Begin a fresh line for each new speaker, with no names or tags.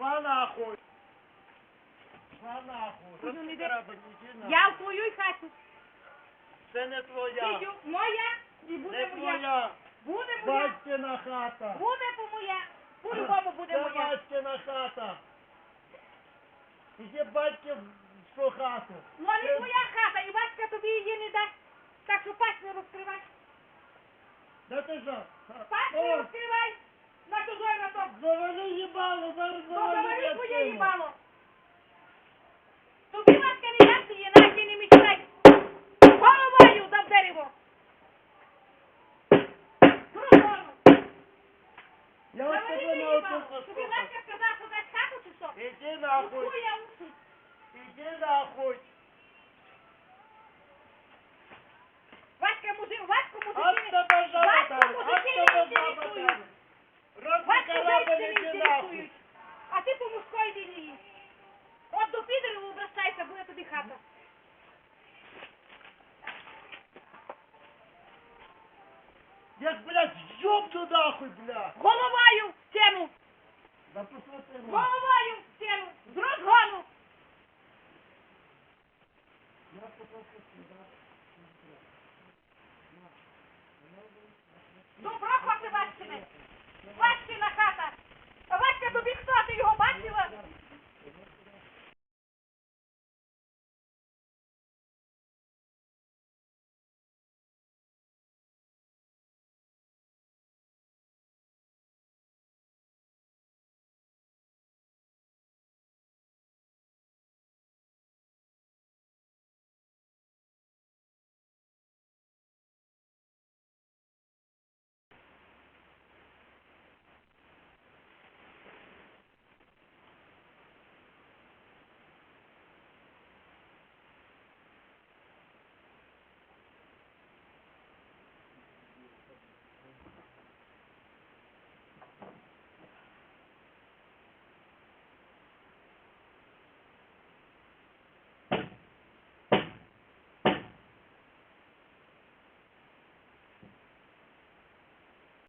Пошла нахуй. Пошла нахуй.
Ну, не де-
нахуй.
Я в твою хату.
Це не твоя.
Сидю, моя і
Не
буде моя.
твоя.
Буде моя.
Батькина хата.
Буде по моя. По-любому буде
Це
моя.
батькина хата. Іди батьки в свою хату.
Ну, а не твоя хата, і батька тобі її не дасть. Так що пасть не розкривай.
Да ти що?
Пасть не розкривай.
Тебе научу
їбало. Тобі
послухати.
сказав, що дасть хату чи що?
Іди нахуй. Іди нахуй.
Васька мужик, Ваську
От
мужики.
тебе жаба
Ваську.
От
мужики
тебе
не
жаба
інтересують. Ваську
іди нахуй.
інтересують. А ти по мужської лінії. От до підерів обращайся, буде тобі хата.
Я ж, блядь, туда хуй, бля.
Головою в стіну.
Да посмотри.
Головою в стіну. З розгону.
Я посмотрю сюда.